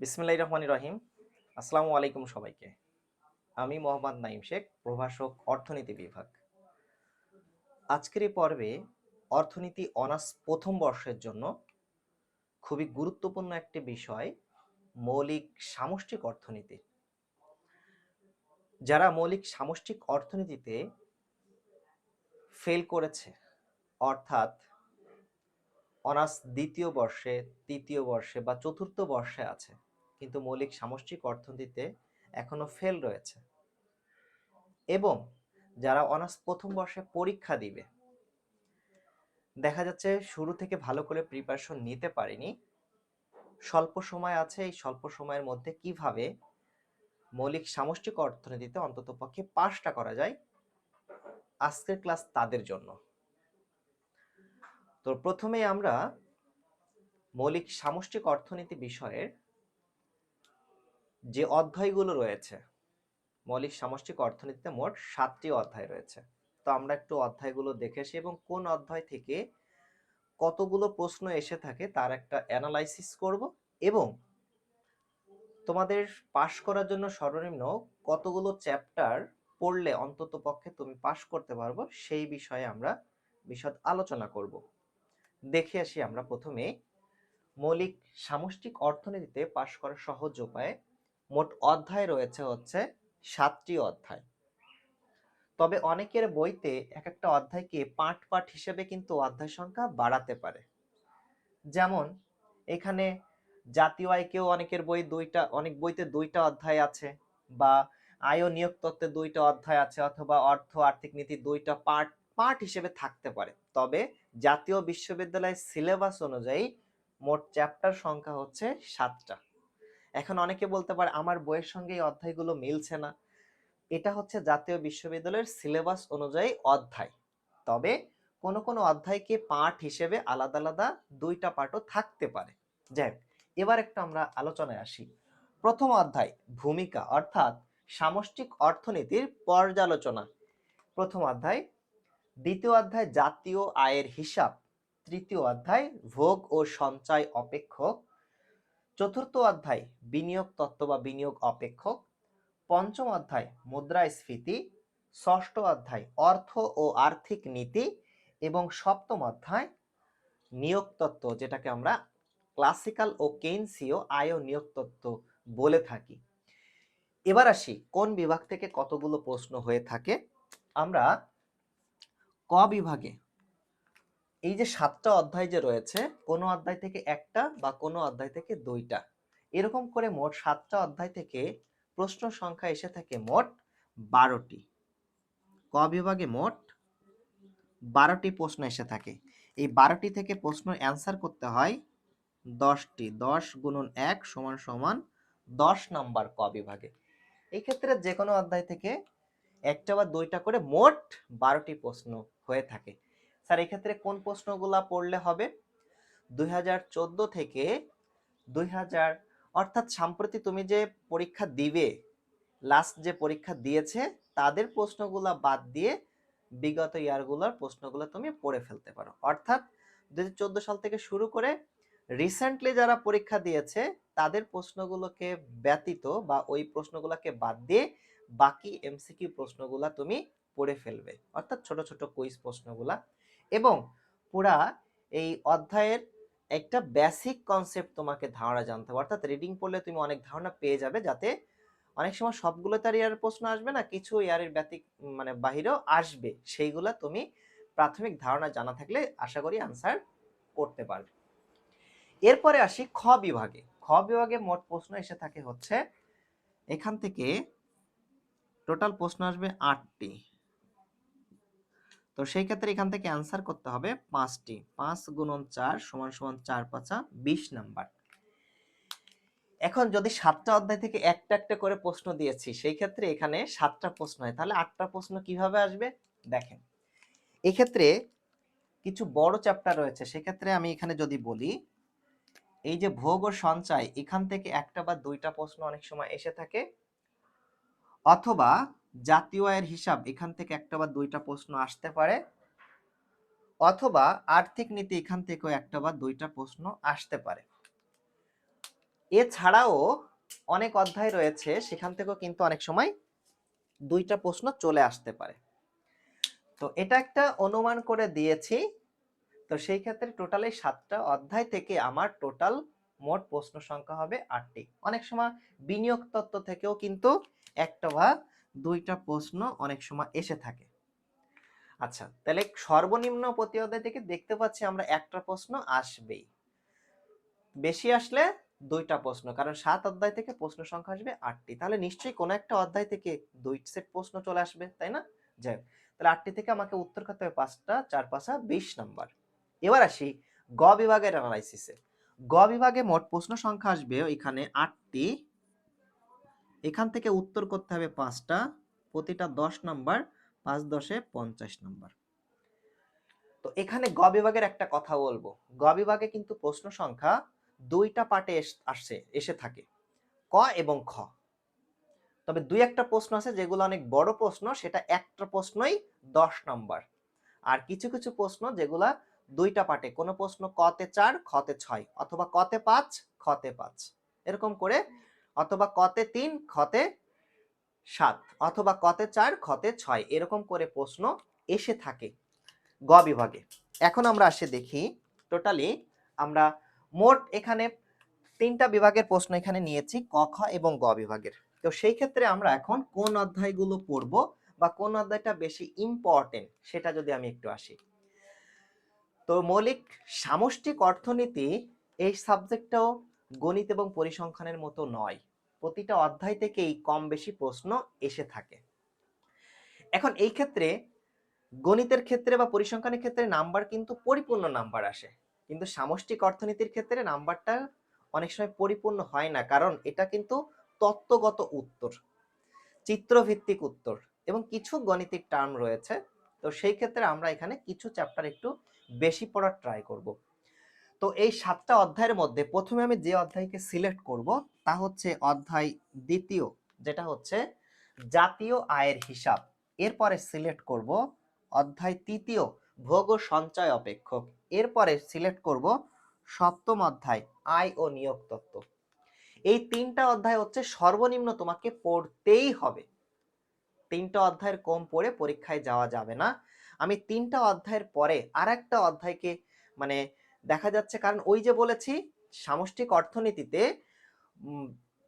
বিসমিল্লাহ রহমান রহিম। আসসালামু আলাইকুম সবাইকে। আমি মোহাম্মদ নাইম শেখ, প্রভাষক, অর্থনীতি বিভাগ। আজকের এই পর্বে অর্থনীতি অনার্স প্রথম বর্ষের জন্য খুবই গুরুত্বপূর্ণ একটি বিষয় মৌলিক সামষ্টিক অর্থনীতি। যারা মৌলিক সামষ্টিক অর্থনীতিতে ফেল করেছে, অর্থাৎ অনার্স দ্বিতীয় বর্ষে, তৃতীয় বর্ষে বা চতুর্থ বর্ষে আছে কিন্তু মৌলিক সামষ্টিক অর্থনীতিতে এখনও ফেল রয়েছে। এবং যারা অনার্স প্রথম বর্ষে পরীক্ষা দিবে, দেখা যাচ্ছে শুরু থেকে ভালো করে প্রিপারেশন নিতে পারিনি। স্বল্প সময় আছে, এই স্বল্প সময়ের মধ্যে কীভাবে মৌলিক সামষ্টিক অর্থনীতিতে অন্তত পক্ষে পাশটা করা যায়, আজকের ক্লাস তাদের জন্য। তো প্রথমে আমরা মৌলিক সামষ্টিক অর্থনীতি বিষয়ের যে অধ্যায়গুলো রয়েছে, মৌলিক সামষ্টিক অর্থনীতিতে মোট সাতটি অধ্যায় রয়েছে। তো আমরা একটু অধ্যায়গুলো দেখে আসি এবং কোন অধ্যায় থেকে কতগুলো প্রশ্ন এসে থাকে তার একটা অ্যানালাইসিস করব এবং তোমাদের পাশ করার জন্য সর্বনিম্ন কতগুলো চ্যাপ্টার পড়লে অন্তত পক্ষে তুমি পাশ করতে পারব সেই বিষয়ে আমরা বিশদ আলোচনা করব। দেখে আসি আমরা প্রথমে মৌলিক সামষ্টিক অর্থনীতিতে পাশ করার সহজ উপায় মোট অধ্যায় রয়েছে হচ্ছে সাতটি অধ্যায়। তবে অনেকের বইতে এক একটা অধ্যায়কে পাঠ পাঠ হিসেবে কিন্তু অধ্যায় সংখ্যা বাড়াতে পারে। যেমন, এখানে জাতীয় আয়কেও অনেকের বই দুইটা, অনেক বইতে দুইটা অধ্যায় আছে বা আয় নিয়োগ তত্ত্বে দুইটা অধ্যায় আছে অথবা অর্থ, আর্থিক নীতি দুইটা পার্ট পার্ট হিসেবে থাকতে পারে। তবে জাতীয় বিশ্ববিদ্যালয়ের সিলেবাস অনুযায়ী মোট চ্যাপ্টার সংখ্যা হচ্ছে সাতটা। এখন অনেকে বলতে পারে আমার বইয়ের সঙ্গে এই অধ্যায়গুলো মিলছে না। এটা হচ্ছে জাতীয় বিশ্ববিদ্যালয়ের সিলেবাস অনুযায়ী অধ্যায়। তবে কোন কোন অধ্যায়কে পাঠ হিসেবে আলাদা আলাদা দুইটা পাঠও থাকতে পারে। যাই এবার একটা আমরা আলোচনায় আসি। প্রথম অধ্যায়, ভূমিকা অর্থাৎ সামষ্টিক অর্থনীতির পর্যালোচনা। প্রথম অধ্যায়, দ্বিতীয় অধ্যায় জাতীয় আয়ের হিসাব। তৃতীয় অধ্যায়, ভোগ ও সঞ্চয় অপেক্ষক চতুর্থ অধ্যায়, বিনিয়োগ তত্ত্ব বা বিনিয়োগ অপেক্ষক। পঞ্চম অধ্যায় মুদ্রাস্ফীতি ষষ্ঠ অধ্যায়, অর্থ ও আর্থিক নীতি। এবং সপ্তম অধ্যায়, নিয়োগ তত্ত্ব, যেটাকে আমরা ক্লাসিক্যাল ও কেইনসীয় আয় নিয়োগ তত্ত্ব বলে থাকি। এবার আসি, কোন বিভাগ থেকে কতগুলো প্রশ্ন হয়ে থাকে? আমরা ক বিভাগে এই যে সাতটা অধ্যায় যে রয়েছে, কোনো অধ্যায় থেকে একটা বা কোনো অধ্যায় থেকে দুইটা। এরকম করে মোট সাতটা অধ্যায় থেকে প্রশ্ন সংখ্যা এসে থাকে মোট বারোটি। ক বিভাগে মোট বারোটি প্রশ্ন এসে থাকে। এই বারোটি থেকে প্রশ্ন অ্যান্সার করতে হয় দশটি। দশ গুণন এক সমান সমান দশ নাম্বার ক বিভাগে। এই ক্ষেত্রে যে কোনো অধ্যায় থেকে একটা বা দুইটা করে মোট বারোটি প্রশ্ন হয়ে থাকে। স্যার, এক্ষেত্রে কোন প্রশ্নগুলা পড়লে হবে? দুই হাজার চোদ্দ থেকে দুই অর্থাৎ সম্প্রতি তুমি যে পরীক্ষা দিবে লাস্ট যে পরীক্ষা দিয়েছে, তাদের প্রশ্নগুলা বাদ দিয়ে বিগত ইয়ারগুলোর প্রশ্নগুলো তুমি পড়ে ফেলতে পারো। অর্থাৎ দুই সাল থেকে শুরু করে রিসেন্টলি যারা পরীক্ষা দিয়েছে, তাদের প্রশ্নগুলোকে ব্যতীত বা ওই প্রশ্নগুলোকে বাদ দিয়ে বাকি এমসিকিউ প্রশ্নগুলা তুমি পড়ে ফেলবে। অর্থাৎ ছোট ছোট কুইজ প্রশ্নগুলা এবং পুরা এই অধ্যায়ের একটা বেসিক কনসেপ্ট তোমাকে ধারণা জানতে হবে। অর্থাৎ রিডিং পড়লে তুমি অনেক ধারণা পেয়ে যাবে যাতে অনেক সময় সবগুলো তার ইয়ারের প্রশ্ন আসবে না, কিছু ইয়ারের ব্যতিক মানে বাহিরেও আসবে। সেইগুলা তুমি প্রাথমিক ধারণা জানা থাকলে আশা করি আনসার করতে পারবে। এরপরে আসি খ বিভাগে। খ বিভাগে মোট প্রশ্ন এসে থাকে হচ্ছে, এখান থেকে টোটাল প্রশ্ন আসবে আটটি। তো সেই ক্ষেত্রে এখান থেকে অ্যান্সার করতে হবে পাঁচটি। পাঁচ গুণন চার সমান সমান চার পাঁচা বিশ নাম্বার। এখন যদি সাতটা অধ্যায় থেকে একটা একটা করে প্রশ্ন দিয়েছি, সেই ক্ষেত্রে এখানে সাতটা প্রশ্ন হয়। তাহলে আটটা প্রশ্ন কীভাবে আসবে? দেখেন। এক্ষেত্রে কিছু বড় চ্যাপ্টার রয়েছে, সেক্ষেত্রে আমি এখানে যদি বলি, এই যে ভোগ ও সঞ্চয়, এখান থেকে একটা বা দুইটা প্রশ্ন অনেক সময় এসে থাকে। অথবা জাতীয় আয়ের হিসাব এখান থেকে একটা বা দুইটা প্রশ্ন আসতে পারে, অথবা আর্থিক নীতি এখান থেকেও একটা বা দুইটা প্রশ্ন আসতে পারে। এছাড়াও অনেক অধ্যায় রয়েছে, সেখান থেকেও কিন্তু অনেক সময় দুইটা প্রশ্ন চলে আসতে পারে। তো এটা একটা অনুমান করে দিয়েছি, তো সেই ক্ষেত্রে টোটাল এই সাতটা অধ্যায় থেকে আমার টোটাল মোট প্রশ্ন সংখ্যা হবে আটটি। অনেক সময় বিনিয়োগ তত্ত্ব থেকেও কিন্তু একটা বা দুইটা প্রশ্ন অনেক সময় এসে থাকে। আচ্ছা তাহলে সর্বনিম্ন প্রতি থেকে দেখতে পাচ্ছি আমরা একটা প্রশ্ন আসবেই। বেশি আসলে দুইটা প্রশ্ন কারণ সাত অধ্যায় থেকে প্রশ্ন সংখ্যা আসবে আটটি। তাহলে নিশ্চয়ই কোনো একটা অধ্যায় থেকে দুই সেট প্রশ্ন চলে আসবে তাই না? যাই হোক, তাহলে আটটি থেকে আমাকে উত্তর করতে হবে পাঁচটা চার পাঁচা বিশ নাম্বার। এবার আসি গ বিভাগের অ্যানালাইসিসে গ বিভাগে মোট প্রশ্ন সংখ্যা আসবে এখানে আটটি। এখান থেকে উত্তর করতে হবে পাঁচটা, প্রতিটা দশ নাম্বার, পাঁচ দশে পঞ্চাশ নাম্বার। তো এখানে গ বিভাগের একটা কথা বলব। গ বিভাগে কিন্তু প্রশ্ন সংখ্যা দুইটা পার্টে আসছে, এসে থাকে। ক এবং খ। তবে দুই একটা প্রশ্ন আছে, যেগুলো অনেক বড় প্রশ্ন, সেটা একটা প্রশ্নই দশ নম্বর। আর কিছু কিছু প্রশ্ন যেগুলা দুইটা পার্টে কোনো প্রশ্ন কতে চার, খতে ছয়, অথবা কতে পাঁচ, খতে পাঁচ। এরকম করে অথবা কতে তিন, খতে সাত, অথবা কতে চার, খতে ছয়, এরকম করে প্রশ্ন এসে থাকে গ বিভাগে। এখন আমরা আসে দেখি টোটালি আমরা মোট এখানে তিনটা বিভাগের প্রশ্ন এখানে নিয়েছি, ক, খ এবং গ বিভাগের। তো সেই ক্ষেত্রে আমরা এখন কোন অধ্যায়গুলো পড়ব বা কোন অধ্যায়টা বেশি ইম্পর্টেন্ট সেটা যদি আমি একটু আসি। তো মৌলিক সামষ্টিক অর্থনীতি এই সাবজেক্টটাও গণিত এবং পরিসংখ্যানের মতো নয়। প্রতিটা অধ্যায় থেকেই কম বেশি প্রশ্ন এসে থাকে। এখন এই ক্ষেত্রে গণিতের ক্ষেত্রে বা পরিসংখ্যানের ক্ষেত্রে নাম্বার কিন্তু পরিপূর্ণ নাম্বার আসে। কিন্তু সামষ্টিক অর্থনীতির ক্ষেত্রে নাম্বারটা অনেক সময় পরিপূর্ণ হয় না। কারণ এটা কিন্তু তত্ত্বগত উত্তর, চিত্রভিত্তিক উত্তর এবং কিছু গণিতিক টার্ম রয়েছে। তো সেই ক্ষেত্রে আমরা এখানে কিছু চ্যাপ্টার একটু বেশি পড়ার ট্রাই করব। তো এই সাতটা অধ্যায়ের মধ্যে প্রথমে আমি যে অধ্যায়কে সিলেক্ট করব, তা হচ্ছে অধ্যায় দ্বিতীয়, যেটা হচ্ছে জাতীয় আয়ের হিসাব। এরপরে সিলেক্ট করব অধ্যায় তৃতীয়, ভোগ ও সঞ্চয় অপেক্ষক। এরপরে সিলেক্ট করব সপ্তম অধ্যায়, আয় ও নিয়োগ তত্ত্ব। এই তিনটা অধ্যায় হচ্ছে সর্বনিম্ন তোমাকে পড়তেই হবে। তিনটা অধ্যায়ের কম পড়ে পরীক্ষায় যাওয়া যাবে না। আমি তিনটা অধ্যায়ের পরে আর একটা অধ্যায়কে মানে দেখা যাচ্ছে, কারণ ওই যে বলেছি, সামষ্টিক অর্থনীতিতে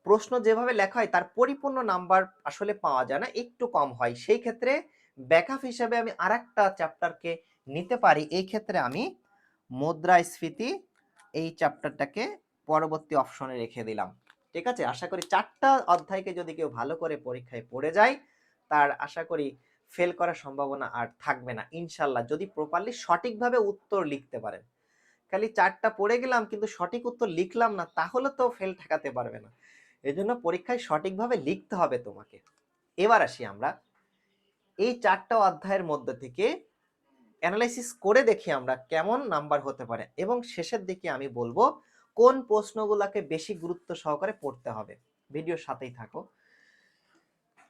প্রশ্ন যেভাবে লেখা হয়, তার পরিপূর্ণ নাম্বার আসলে পাওয়া যায় না, একটু কম হয়। সেই ক্ষেত্রে ব্যাকআপ হিসেবে আমি আর একটা চ্যাপ্টারকে নিতে পারি। এই ক্ষেত্রে আমি মুদ্রাস্ফীতি এই চ্যাপ্টারটাকে পরবর্তী অপশনে রেখে দিলাম। ঠিক আছে? আশা করি চারটা অধ্যায়কে যদি কেউ ভালো করে পরীক্ষায় পড়ে যায়, তার আশা করি ফেল করার সম্ভাবনা আর থাকবে না। ইনশাল্লাহ, যদি প্রপারলি সঠিকভাবে উত্তর লিখতে পারেন। খালি চারটা পড়ে গেলাম কিন্তু সঠিক উত্তর লিখলাম না, তাহলে তো ফেল ঠেকাতে পারবে না। এই জন্য পরীক্ষায় সঠিকভাবে লিখতে হবে তোমাকে। এবার আসি আমরা। এই চারটা অধ্যায়ের মধ্যে থেকে অ্যানালাইসিস করে দেখি আমরা কেমন নাম্বার হতে পারে এবং শেষের দিকে আমি বলব কোন প্রশ্নগুলোকে বেশি গুরুত্ব সহকারে পড়তে হবে। ভিডিওর সাথেই থাকো।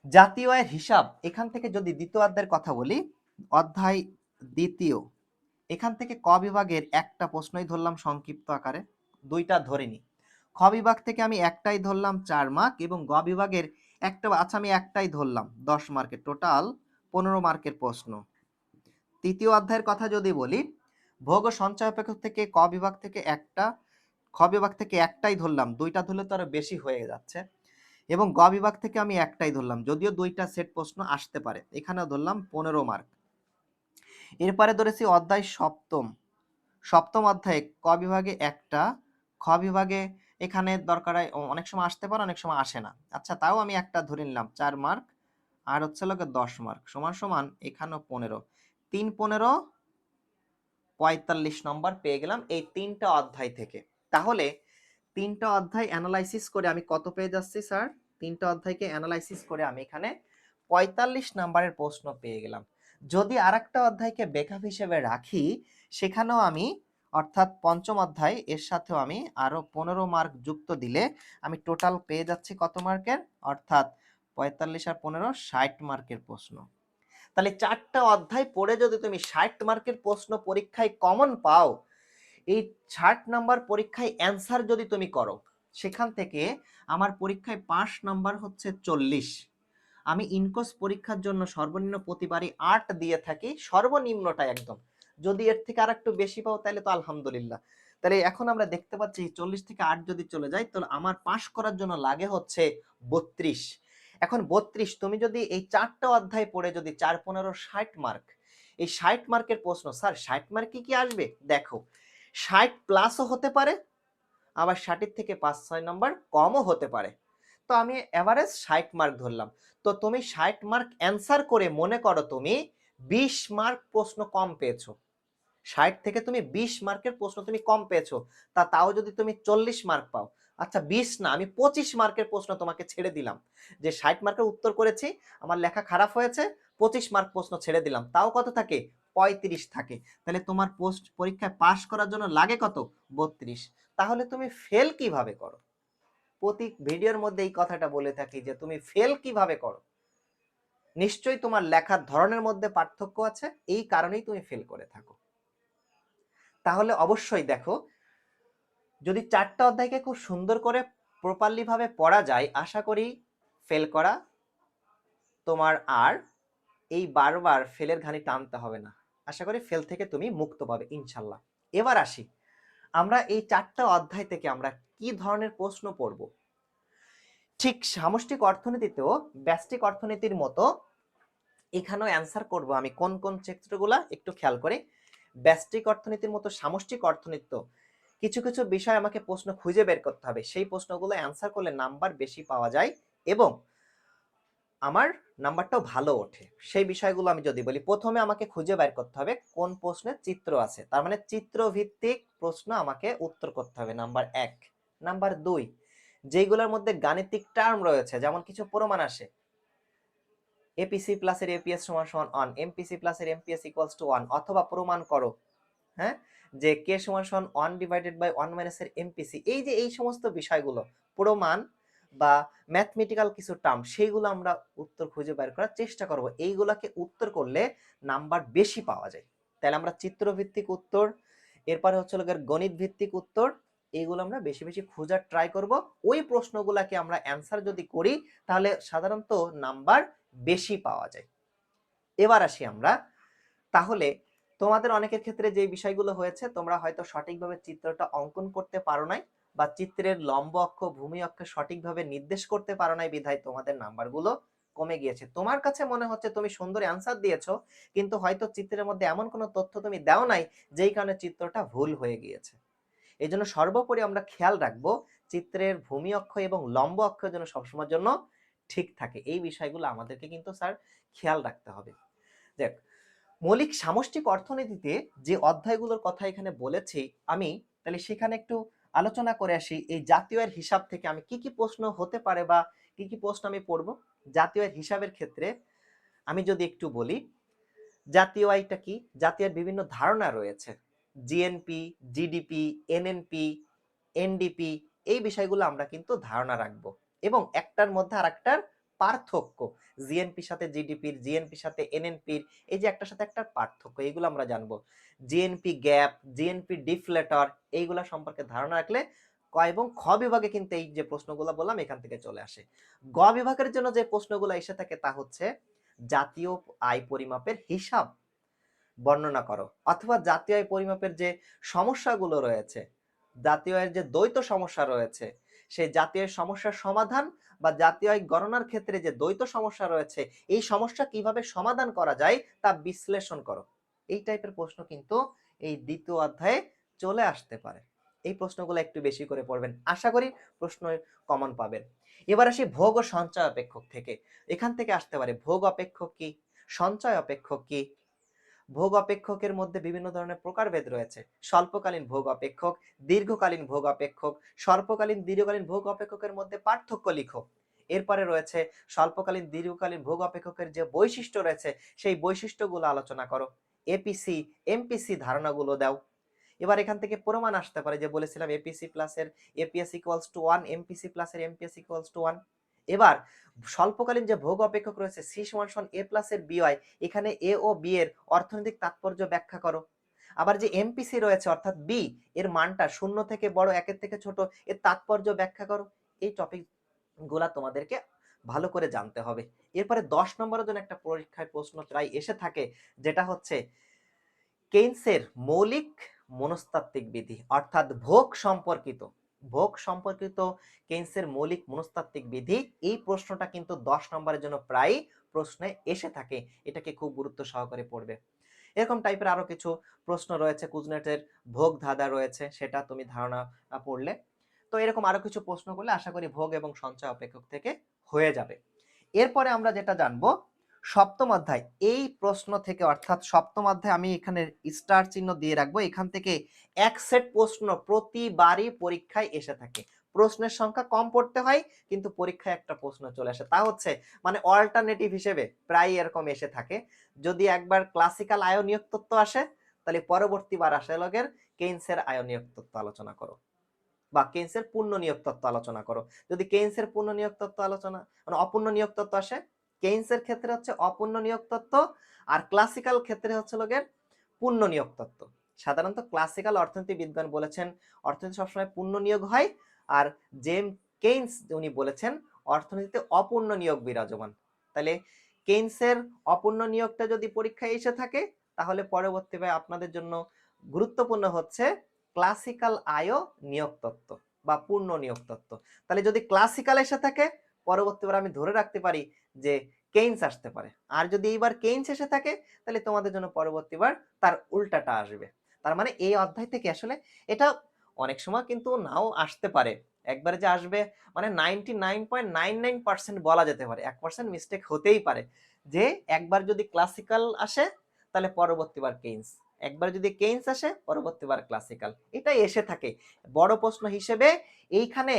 জাতীয় আয়ের হিসাব, এখান থেকে যদি দ্বিতীয় অধ্যায়ের কথা বলি, অধ্যায় দ্বিতীয়। এখান থেকে ক বিভাগের একটা প্রশ্নই ধরলাম সংক্ষিপ্ত আকারে, দুইটা ধরিনি খ বিভাগ থেকে আমি একটাই ধরলাম চার মার্ক এবং গ বিভাগের একটা আচ্ছা আমি একটাই ধরলাম, দশ মার্কের টোটাল পনেরো মার্কের প্রশ্ন। তৃতীয় অধ্যায়ের কথা যদি বলি, ভোগ সঞ্চয় অপেক্ষক থেকে ক বিভাগ থেকে একটা, খ বিভাগ থেকে একটাই ধরলাম, দুইটা ধরলে তো আরও বেশি হয়ে যাচ্ছে। এবং গ বিভাগ থেকে আমি একটাই ধরলাম, যদিও দুইটা সেট প্রশ্ন আসতে পারে, এখানেও ধরলাম পনেরো মার্ক এরপরে ধরেছি অধ্যায় সপ্তম। সপ্তম অধ্যায়ে ক বিভাগে একটা, খ বিভাগে এখানে দরকার হয়, অনেক সময় আসতে পারে, অনেক সময় আসে না। আচ্ছা তাও আমি একটা ধরে নিলাম, চার মার্ক, আর হচ্ছে লোকে দশ মার্ক, সমান সমান এখানেও পনেরো। তিন পনেরো, পঁয়তাল্লিশ নম্বর পেয়ে গেলাম এই তিনটা অধ্যায় থেকে। তাহলে তিনটা অধ্যায় অ্যানালাইসিস করে আমি কত পেয়ে যাচ্ছি স্যার তিনটা অধ্যায়কে অ্যানালাইসিস করে আমি এখানে পঁয়তাল্লিশ নাম্বারের প্রশ্ন পেয়ে গেলাম। যদি আর একটা অধ্যায়কে বেকআপ হিসেবে রাখি, সেখানেও আমি, অর্থাৎ পঞ্চম অধ্যায়, এর সাথেও আমি আরও পনেরো মার্ক যুক্ত দিলে আমি টোটাল পেয়ে যাচ্ছি কত মার্কের? অর্থাৎ পঁয়তাল্লিশ আর পনেরো ষাট মার্কের প্রশ্ন। তাহলে চারটা অধ্যায় পড়ে যদি তুমি ষাট মার্কের প্রশ্ন পরীক্ষায় কমন পাও, এই ষাট নাম্বার পরীক্ষায় অ্যান্সার যদি তুমি করো, সেখান থেকে আমার পরীক্ষায় পাঁচ নাম্বার হচ্ছে চল্লিশ। আমি ইনকোস পরীক্ষার জন্য সর্বনিম্ন প্রতিবারই আট দিয়ে থাকি সর্বনিম্নটা একদম। যদি এর থেকে আর একটু বেশি পাও তাহলে তো আলহামদুলিল্লাহ। তাহলে এখন আমরা দেখতে পাচ্ছি চল্লিশ থেকে আট যদি চলে যায় তাহলে আমার পাশ করার জন্য লাগে হচ্ছে বত্রিশ। এখন বত্রিশ, তুমি যদি এই চারটা অধ্যায় পড়ে যদি চার, পনেরো, ষাট মার্ক এই ষাট মার্কের প্রশ্ন, স্যার, ষাট মার্কে কি আসবে? দেখো, ষাট প্লাসও হতে পারে, আবার ষাটের থেকে পাঁচ, ছয় নম্বর কমও হতে পারে। তো আমি এভারেজ ষাট মার্ক ধরলাম। তো তুমি ষাট মার্ক অ্যান্সার করে মনে করো তুমি বিশ মার্ক প্রশ্ন কম পেয়েছ। ষাট থেকে তুমি বিশ মার্কের প্রশ্ন তুমি কম পেয়েছ। তা তাও যদি তুমি চল্লিশ মার্ক পাও। আচ্ছা বিশ না, আমি পঁচিশ মার্কের প্রশ্ন তোমাকে ছেড়ে দিলাম। যে ষাট মার্কের উত্তর করেছি, আমার লেখা খারাপ হয়েছে, পঁচিশ মার্ক প্রশ্ন ছেড়ে দিলাম। তাও কত থাকে? পঁয়ত্রিশ থাকে। তাহলে তোমার পোস্ট পরীক্ষায় পাশ করার জন্য লাগে কত? বত্রিশ। তাহলে তুমি ফেল কীভাবে করো? প্রতি ভিডিওর মধ্যে এই কথাটা বলে থাকি যে তুমি ফেল কীভাবে করো? নিশ্চয়ই তোমার লেখার ধরনের মধ্যে পার্থক্য আছে, এই কারণেই তুমি ফেল করে থাকো। তাহলে অবশ্যই দেখো, যদি চারটা অধ্যায়কে খুব সুন্দর করে প্রপারলি ভাবে পড়া যায়, আশা করি ফেল করা তোমার আর এই বারবার ফেলের ঘানি টানতে হবে না। আশা করি ফেল থেকে তুমি মুক্ত পাবে, ইনশাল্লাহ। এবার আসি, আমরা এই চারটা অধ্যায় থেকে আমরা কি ধরনের প্রশ্ন পড়ব? ঠিক সামষ্টিক অর্থনীতিতেও ব্যষ্টিক অর্থনীতির মতো এখানেও অ্যান্সার করব আমি কোন কোন ক্ষেত্রগুলা একটু খেয়াল করে। ব্যষ্টিক অর্থনীতির মতো সামষ্টিক অর্থনীতি কিছু কিছু বিষয় আমাকে প্রশ্ন খুঁজে বের করতে হবে। সেই প্রশ্নগুলো অ্যান্সার করলে নাম্বার বেশি পাওয়া যায় এবং আমার নাম্বারটাও ভালো ওঠে। সেই বিষয়গুলো আমি যদি বলি, প্রথমে আমাকে খুঁজে বের করতে হবে কোন প্রশ্নের চিত্র আছে। তার মানে চিত্র ভিত্তিক প্রশ্ন আমাকে উত্তর করতে হবে নাম্বার এক। নাম্বার দুই যেগুলোর মধ্যে গাণিতিক টার্ম রয়েছে, যেমন কিছু প্রমাণ আসে। এপিসি প্লাসের এপিএস সমান সমান ওয়ান এমপিসি প্লাসের এমপিএস ইকুয়ালস টু ওয়ান অথবা প্রমাণ করো হ্যাঁ? যে কে সমান সমান ওয়ান ডিভাইডেড বাই ওয়ান মাইনাসের এমপিসি এই যে এই সমস্ত বিষয়গুলো, প্রমাণ বা ম্যাথমেটিক্যাল কিছু টার্ম সেইগুলো আমরা উত্তর খুঁজে বের করার চেষ্টা করব। এইগুলোকে উত্তর করলে নাম্বার বেশি পাওয়া যায়। তাহলে আমরা চিত্রভিত্তিক উত্তর, এরপরে হচ্ছে লোকের গণিত ভিত্তিক উত্তর এইগুলো আমরা বেশি বেশি খোঁজার ট্রাই করব। ওই প্রশ্নগুলোকে আমরা অ্যান্সার যদি করি, তাহলে সাধারণত নাম্বার বেশি পাওয়া যায়। এবার আসি আমরা। তাহলে তোমাদের অনেকের ক্ষেত্রে যে বিষয়গুলো হয়েছে, তোমরা হয়তো সঠিকভাবে চিত্রটা অঙ্কন করতে পারো নাই বা চিত্রের লম্ব অক্ষ, ভূমি অক্ষ সঠিকভাবে নির্দেশ করতে পারো নাই বিধায় তোমাদের নাম্বারগুলো কমে গিয়েছে। তোমার কাছে মনে হচ্ছে তুমি সুন্দর অ্যান্সার দিয়েছ, কিন্তু হয়তো চিত্রের মধ্যে এমন কোনো তথ্য তুমি দাও নাই, যেই কারণে চিত্রটা ভুল হয়ে গিয়েছে। এই জন্য সর্বোপরি আমরা খেয়াল রাখব চিত্রের ভূমি অক্ষ এবং লম্ব অক্ষ যেন সবসময়ের জন্য ঠিক থাকে। এই বিষয়গুলো আমাদেরকে কিন্তু স্যার খেয়াল রাখতে হবে। দেখ, মৌলিক সামষ্টিক অর্থনীতিতে যে অধ্যায়গুলোর কথা এখানে বলেছি, আমি তাহলে সেখানে একটু আলোচনা করে আসি, এই জাতীয় আয়ের হিসাব থেকে আমি কি কি প্রশ্ন হতে পারে বা কি কি প্রশ্ন আমি পড়ব। জাতীয় হিসাবের ক্ষেত্রে আমি যদি একটু বলি, জাতীয় আয়টা কি? জাতীয় বিভিন্ন ধারণা রয়েছে। জিএনপি জিডিপি এনএনপি এনডিপি এই বিষয়গুলো আমরা কিন্তু ধারণা রাখব। এবং একটার মধ্যে আর একটার পার্থক্য জিএনপির সাথে জিডিপির জিএনপির সাথে এনএনপির এই যে একটার সাথে একটা পার্থক্য এইগুলো আমরা জানব। জিএনপি গ্যাপ জিএনপি ডিফলেটর এইগুলা সম্পর্কে ধারণা রাখলে ক এবং খ বিভাগে কিন্তু এই যে প্রশ্নগুলো বললাম, এখান থেকে চলে আসে। গ বিভাগের জন্য যে প্রশ্নগুলো এসে থাকে তা হচ্ছে জাতীয় আয় পরিমাপের হিসাব। বর্ণনা করো। অথবা জাতীয় আয় পরিমাপের যে সমস্যাগুলো রয়েছে, জাতীয় আয়ের যে দ্বৈত সমস্যা রয়েছে, সেই জাতীয় সমস্যার সমাধান বা জাতীয় আয় গণনার ক্ষেত্রে যে দ্বৈত সমস্যা রয়েছে, এই সমস্যা কীভাবে সমাধান করা যায় তা বিশ্লেষণ করো। এই টাইপের প্রশ্ন কিন্তু এই দ্বিতীয় অধ্যায়ে চলে আসতে পারে। এই প্রশ্নগুলো একটু বেশি করে পড়বেন। আশা করি প্রশ্ন কমন পাবেন। এবার আসি ভোগ ও সঞ্চয় অপেক্ষক থেকে। এখান থেকে আসতে পারে, ভোগ অপেক্ষক কি, সঞ্চয় অপেক্ষক কি ভোগ অপেক্ষকের মধ্যে বিভিন্ন ধরনের প্রকারভেদ রয়েছে। স্বল্পকালীন ভোগ অপেক্ষক দীর্ঘকালীন ভোগ অপেক্ষক স্বল্পকালীন, দীর্ঘকালীন ভোগ অপেক্ষকের মধ্যে পার্থক্য লিখো। এরপরে রয়েছে স্বল্পকালীন, দীর্ঘকালীন ভোগ অপেক্ষকের যে বৈশিষ্ট্য রয়েছে, সেই বৈশিষ্ট্যগুলো আলোচনা করো। এপিসি এমপিসি ধারণাগুলো দাও। এবার এখান থেকে প্রমাণ আসতে পারে যে বলেছিলাম এপিসি প্লাসের APS equals to one MPC প্লাসের এমপিএস ইকুয়ালস টু ওয়ান এবার স্বল্পকালীন যে ভোগ অপেক্ষক রয়েছে, সি সমান সমান এ প্লাসের বিওয়াই এখানে এ ও বি এর অর্থনৈতিক তাৎপর্য ব্যাখ্যা করো। আবার যে এমপিসি রয়েছে, অর্থাৎ বি এর মানটা শূন্য থেকে বড়, একের থেকে ছোট, এর তাৎপর্য ব্যাখ্যা করো। এই টপিকগুলা তোমাদেরকে ভালো করে জানতে হবে। এরপরে দশ নম্বরের জন্য একটা পরীক্ষায় প্রশ্ন প্রায় এসে থাকে, যেটা হচ্ছে কেইন্সের মৌলিক মনস্তাত্ত্বিক বিধি, অর্থাৎ ভোগ সম্পর্কিত। ভোগ সম্পর্কিত কেইন্সের মৌলিক মনস্তাত্ত্বিক বিধি, এই প্রশ্নটা কিন্তু দশ নম্বরের জন্য প্রায় প্রশ্নে এসে থাকে। এটাকে খুব গুরুত্ব সহকারে পড়বে। এরকম টাইপের আরও কিছু প্রশ্ন রয়েছে, কুজনেটের ভোগ ধাঁধা রয়েছে, সেটা তুমি ধারণা পড়লে। তো এরকম আরও কিছু প্রশ্ন করলে আশা করি ভোগ এবং সঞ্চয় অপেক্ষক থেকে হয়ে যাবে। এরপরে আমরা যেটা জানব সপ্তম অধ্যায়। এই প্রশ্ন থেকে অর্থাৎ সপ্তম অধ্যায় আমি এখানে স্টার চিহ্ন দিয়ে রাখব। এখান থেকে এক সেট প্রশ্ন প্রতিবারই পরীক্ষায় এসে থাকে। প্রশ্নের সংখ্যা কম পড়তে হয়, কিন্তু পরীক্ষায় একটা প্রশ্ন চলে আসে। তা হচ্ছে মানে অল্টারনেটিভ হিসেবে প্রায় এরকম এসে থাকে। যদি একবার ক্লাসিক্যাল আয়নীয় তত্ত্ব আসে, তাহলে পরবর্তীবার আসে লগের কেইন্সের আয়নীয় তত্ত্ব আলোচনা করো। বা কেইন্সের পূর্ণ নিয়োগ তত্ত্ব আলোচনা করো। যদি কেইন্সের পূর্ণ নিয়োগ তত্ত্ব আলোচনা মানে অপূর্ণ নিয়োগ তত্ত্ব আসে কেইন্সের ক্ষেত্রে হচ্ছে অপূর্ণ নিয়োগ তত্ত্ব আর ক্লাসিক্যাল ক্ষেত্রে হচ্ছে লোকের পূর্ণ নিয়োগ তত্ত্ব। সাধারণত ক্লাসিক্যাল বিজ্ঞান বলেছেন, অর্থনীতি সবসময় পূর্ণ নিয়োগ হয় আর জেম কেইন্স উনি বলেছেন, অর্থনীতিতে অপূর্ণ নিয়োগ বিরাজমান। তাহলে কেইন্সের অপূর্ণ নিয়োগটা যদি পরীক্ষায় এসে থাকে, তাহলে পরবর্তীতে আপনাদের জন্য গুরুত্বপূর্ণ হচ্ছে ক্লাসিক্যাল আয় নিয়োগ তত্ত্ব বা পূর্ণ নিয়োগ তত্ত্ব। তাহলে যদি ক্লাসিক্যাল এসে থাকে পরবর্তীবার আমি ধরে রাখতে পারি যে কেইন্স আসতে পারে। আর যদি এইবার কেইন্স এসে থাকে, তাহলে তোমাদের জন্য পরবর্তীবার তার উল্টাটা আসবে। তার মানে এই অধ্যায় থেকে আসলে এটা অনেক সময় কিন্তু নাও আসতে পারে। একবারে যে আসবে মানে ninety nine point nine nine percent বলা যেতে পারে। এক পার্সেন্ট মিস্টেক হতেই পারে। যে একবার যদি ক্লাসিক্যাল আসে, তাহলে পরবর্তীবার কেইন্স একবার যদি কেইন্স আসে, পরবর্তীবার ক্লাসিক্যাল এটাই এসে থাকে। বড় প্রশ্ন হিসেবে এইখানে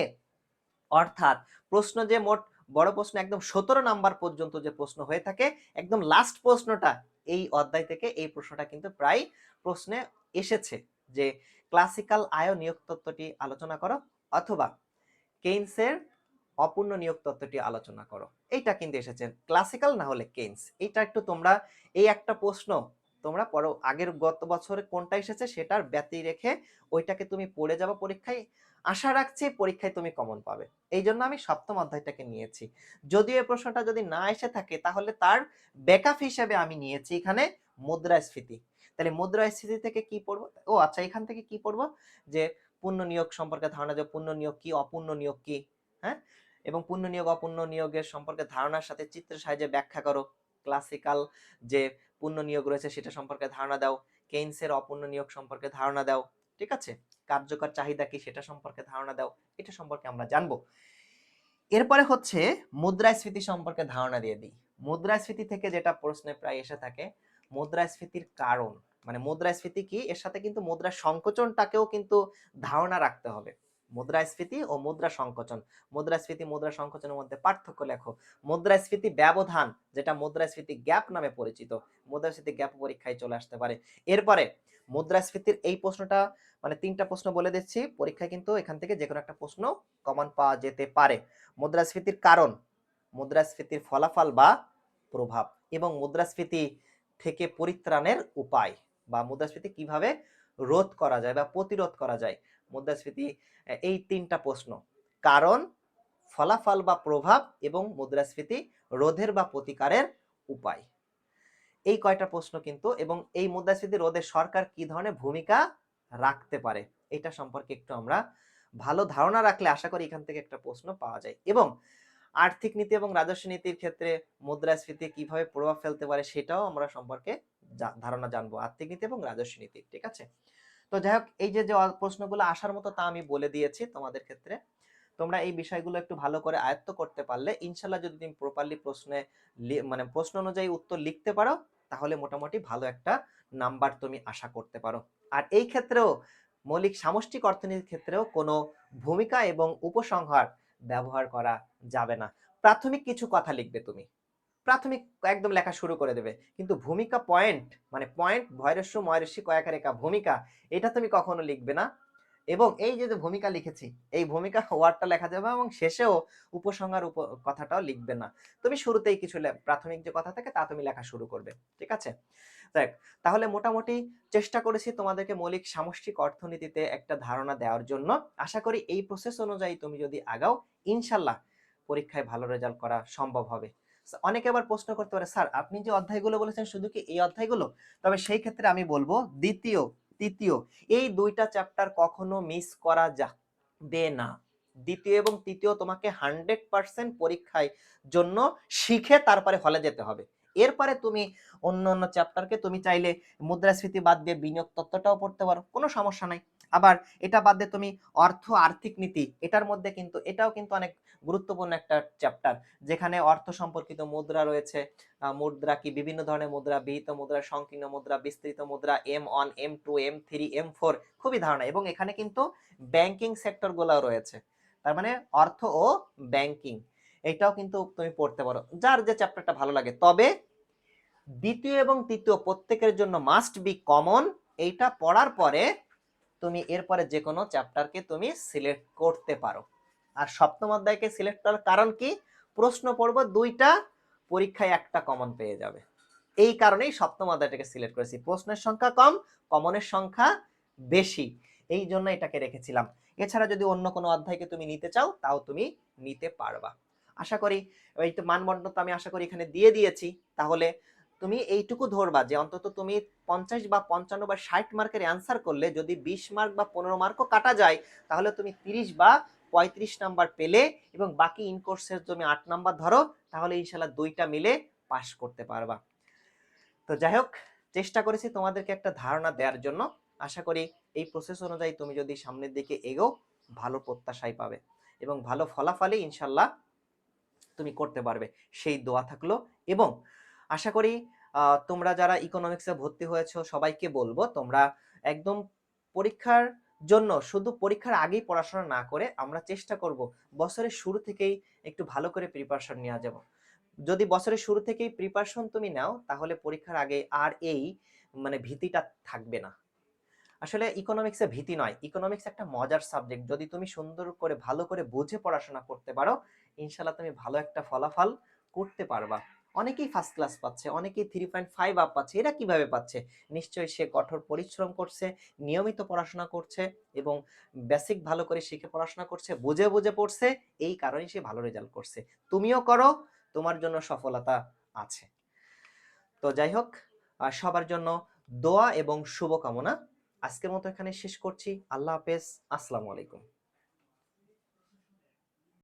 অর্থাৎ প্রশ্ন যে মোট বড় প্রশ্ন, একদম সতেরো নাম্বার পর্যন্ত যে প্রশ্ন হয়ে থাকে, একদম লাস্ট প্রশ্নটা এই অধ্যায় থেকে এই প্রশ্নটা কিন্তু প্রায় প্রশ্নে এসেছে যে ক্লাসিক্যাল আয় নিয়োগ তত্ত্বটি আলোচনা করো অথবা কেইন্সের অপূর্ণ নিয়োগ তত্ত্বটি আলোচনা করো। এইটা কিন্তু এসেছে। ক্লাসিক্যাল না হলে কেইন্স। এইটা একটু তোমরা এই একটা প্রশ্ন তোমরা পর আগের গত বছরে কোনটা এসেছে সেটার ব্যতি রেখে ওইটাকে তুমি পড়ে যাব পরীক্ষায়। আশা রাখছি পরীক্ষায় তুমি কমন পাবে। এই জন্য আমি সপ্তম অধ্যায়টাকে নিয়েছি। যদিও এই প্রশ্নটা যদি না এসে থাকে, তাহলে তার ব্যাকআপ হিসেবে আমি নিয়েছি এখানে মুদ্রাস্ফীতি। তাহলে মুদ্রাস্ফীতি থেকে কি পড়ব? ও আচ্ছা এখান থেকে কি পড়ব? যে পূর্ণ নিয়োগ সম্পর্কে ধারণা, যে পূর্ণ নিয়োগ কি, অপূর্ণ নিয়োগ কি হ্যাঁ? এবং পূর্ণ নিয়োগ, অপূর্ণ নিয়োগের সম্পর্কে ধারণার সাথে চিত্রের সাহায্যে ব্যাখ্যা করো। ক্লাসিক্যাল যে পূর্ণ নিয়োগ রয়েছে, সেটা সম্পর্কে ধারণা দাও। কেইন্সের অপূর্ণ নিয়োগ সম্পর্কে ধারণা দাও। ঠিক আছে? কার্যকর চাহিদা কি সেটা সম্পর্কে ধারণা দাও, এটা সম্পর্কে আমরা জানব। এরপরে হচ্ছে মুদ্রাস্ফীতি সম্পর্কে ধারণা দিয়ে দিই। মুদ্রাস্ফীতি থেকে যেটা প্রশ্নে প্রায় এসে থাকে, মুদ্রাস্ফীতির কারণ মানে মুদ্রাস্ফীতি কি? এর সাথে কিন্তু মুদ্রা সংকোচনটাকেও কিন্তু ধারণা রাখতে হবে। মুদ্রাস্ফীতি ও মুদ্রা সংকোচন। মুদ্রাস্ফীতি, মুদ্রা সংকোচনের মধ্যে পার্থক্য লেখো। মুদ্রাস্ফীতি ব্যবধান, যেটা মুদ্রাস্ফীতি গ্যাপ নামে পরিচিত, মুদ্রাস্ফীতি গ্যাপ পরীক্ষায় চলে আসতে পারে। এরপরে মুদ্রাস্ফীতির এই প্রশ্নটা মানে তিনটা প্রশ্ন বলে দিচ্ছি। পরীক্ষায় কিন্তু এখান থেকে যে কোনো একটা প্রশ্ন কমন পাওয়া যেতে পারে। মুদ্রাস্ফীতির কারণ, মুদ্রাস্ফীতির ফলাফল বা প্রভাব এবং মুদ্রাস্ফীতি থেকে পরিত্রাণের উপায় বা মুদ্রাস্ফীতি কীভাবে রোধ করা যায় বা প্রতিরোধ করা যায়। মুদ্রাস্ফীতি, এই তিনটা প্রশ্ন। কারণ, ফলাফল বা প্রভাব এবং মুদ্রাস্ফীতি রোধের বা প্রতিকারের উপায়। এই কয়টা প্রশ্ন কিন্তু এবং এই মুদ্রাস্ফীতি রোধে সরকার কি ধরনের ভূমিকা রাখতে পারে, এটা সম্পর্কে একটু আমরা ভালো ধারণা রাখলে আশা করি এখান থেকে একটা প্রশ্ন পাওয়া যায়। এবং আর্থিক নীতি এবং রাজস্ব নীতির ক্ষেত্রে মুদ্রাস্ফীতি কীভাবে প্রভাব ফেলতে পারে সেটাও আমরা সম্পর্কে ধারণা জানব আর্থিক নীতি এবং রাজস্ব নীতি, ঠিক আছে? তো যাই হোক, এই যে যে প্রশ্নগুলো আসার মতো তা আমি বলে দিয়েছি তোমাদের ক্ষেত্রে। তোমরা এই বিষয়গুলো একটু ভালো করে আয়ত্ত করতে পারলে, ইনশাল্লাহ যদি তুমি প্রপারলি প্রশ্নে মানে প্রশ্ন অনুযায়ী উত্তর লিখতে পারো তাহলে মোটামুটি ভালো একটা নাম্বার তুমি আশা করতে পারো। আর এই ক্ষেত্রেও মৌলিক সামষ্টিক অর্থনীতির ক্ষেত্রেও কোনো ভূমিকা এবং উপসংহার ব্যবহার করা যাবে না। প্রাথমিক কিছু কথা লিখবে তুমি। প্রাথমিক একদম লেখা শুরু করে দেবে। কিন্তু ভূমিকা পয়েন্ট মানে পয়েন্ট ভয়রস্য ময়রস্যি কয়াকা রেখা ভূমিকা, এটা তুমি কখনো লিখবে না। এবং এই যে ভূমিকা লিখেছি, এই ভূমিকা ওয়ার্ডটা লেখা যাবে এবং শেষেও উপসংহার উপ, কথাটাও লিখবে না। তুমি শুরুতেই কিছু প্রাথমিক যে কথা থাকে তা তুমি লেখা শুরু করবে, ঠিক আছে? দেখ, তাহলে মোটামুটি চেষ্টা করেছি তোমাদেরকে মৌলিক সামষ্টিক অর্থনীতিতে একটা ধারণা দেওয়ার জন্য। আশা করি এই প্রসেস অনুযায়ী তুমি যদি আগাও, ইনশাল্লাহ পরীক্ষায় ভালো রেজাল্ট করা সম্ভব হবে। অনেকে আবার প্রশ্ন করতে পারে, স্যার, আপনি যে অধ্যায়গুলো বলেছেন, শুধু কি এই অধ্যায়গুলো? তবে সেই ক্ষেত্রে আমি বলব, দ্বিতীয় তৃতীয় এই দুইটা চ্যাপ্টার কখনো মিস করা যাবে না। দ্বিতীয় এবং তৃতীয় তোমাকে হান্ড্রেড পার্সেন্ট পরীক্ষায় জন্য শিখে তারপরে হলে যেতে হবে। এরপরে তুমি অন্য অন্য চ্যাপ্টারকে তুমি চাইলে মুদ্রাস্ফীতি বাদ দিয়ে বিনিয়োগ তত্ত্বটাও পড়তে পারো, কোনো সমস্যা নাই। আবার এটা বাদ দিয়ে তুমি অর্থ, আর্থিক নীতি, এটার মধ্যে কিন্তু, এটাও কিন্তু অনেক গুরুত্বপূর্ণ একটা চ্যাপ্টার যেখানে অর্থ সম্পর্কিত মুদ্রা রয়েছে মুদ্রা কি, বিভিন্ন ধরনের মুদ্রা, বিহিত মুদ্রা, সংকীর্ণ মুদ্রা, বিস্তৃত মুদ্রা M one M two M three M four খুবই ধারণা, এবং এখানে কিন্তু ব্যাংকিং সেক্টর গুলাও রয়েছে, তার মানে অর্থ ও ব্যাংকিং এটাও কিন্তু তুমি পড়তে পারো, যার যে চ্যাপ্টারটা ভালো লাগে, তবে দ্বিতীয় এবং তৃতীয় প্রত্যেকের জন্য মাস্ট বি কমন এইটা পড়ার পরে তুমি এরপরে যে কোনো চ্যাপ্টারকে তুমি সিলেক্ট করতে পারো। আর সপ্তম অধ্যায়কে সিলেক্ট করার কারণ কি? প্রশ্ন পড়ব, দুইটা পরীক্ষায় একটা কমন পেয়ে যাবে। এই কারণেই সপ্তম অধ্যায়টাকে সিলেক্ট করেছি। প্রশ্নের সংখ্যা কম কমনের সংখ্যা বেশি। এই জন্য এটাকে রেখেছিলাম। এছাড়া যদি অন্য কোনো অধ্যায়কে তুমি নিতে চাও, তাও তুমি নিতে পারবা। আশা করি, এই তো মানবন্ধন তো আমি আশা করি এখানে দিয়ে দিয়েছি। তাহলে তুমি এইটুকু ধরবা যে অন্তত তুমি পঞ্চাশ বা পঞ্চান্ন বা ষাট মার্কের অ্যান্সার করলে যদি বিশ মার্ক বা পনেরো মার্কও কাটা যায়, তাহলে তুমি তিরিশ বা পঁয়ত্রিশ নাম্বার পেলে এবং বাকি ইনকোর্সের তুমি আট নাম্বার ধরো, তাহলে ইনশাল্লাহ দুইটা মিলে পাশ করতে পারবা। তো যাই হোক, চেষ্টা করেছি তোমাদেরকে একটা ধারণা দেওয়ার জন্য। আশা করি এই প্রসেস অনুযায়ী তুমি যদি সামনের দিকে এগো ভালো প্রত্যাশাই পাবে এবং ভালো ফলাফলই ইনশাল্লাহ তুমি করতে পারবে। সেই দোয়া থাকল এবং আশা করি তোমরা যারা ইকোনমিক্সে ভর্তি হয়েছো সবাইকে বলব, তোমরা একদম পরীক্ষার জন্য, শুধু পরীক্ষার আগেই পড়াশোনা না করে আমরা চেষ্টা করব বছরের শুরু থেকেই একটু ভালো করে প্রিপারেশন নেওয়া যাব। যদি বছরের শুরু থেকেই প্রিপারেশন তুমি নাও, তাহলে পরীক্ষার আগে আর এই মানে ভীতিটা থাকবে না। আসলে ইকোনমিক্সে ভীতি নয় ইকোনমিক্স একটা মজার সাবজেক্ট যদি তুমি সুন্দর করে, ভালো করে বুঝে পড়াশোনা করতে পারো ইনশাল্লাহ তুমি ভালো একটা ফলাফল করতে পারবা। অনেকেই ফার্স্ট ক্লাস পাচ্ছে, অনেকেই থ্রি পয়েন্ট ফাইভ আপ পাচ্ছে, এরা কীভাবে পাচ্ছে? নিশ্চয়ই সে কঠোর পরিশ্রম করছে, নিয়মিত পড়াশোনা করছে এবং বেসিক ভালো করে শিখে পড়াশোনা করছে, বুঝে বুঝে পড়ছে, এই কারণেই সে ভালো রেজাল্ট করছে। তুমিও করো, তোমার জন্য সফলতা আছে। তো যাই হোক সবার জন্য দোয়া এবং শুভকামনা। আজকের মতো এখানে শেষ করছি। আল্লাহ হাফেজ। আসসালামু আলাইকুম।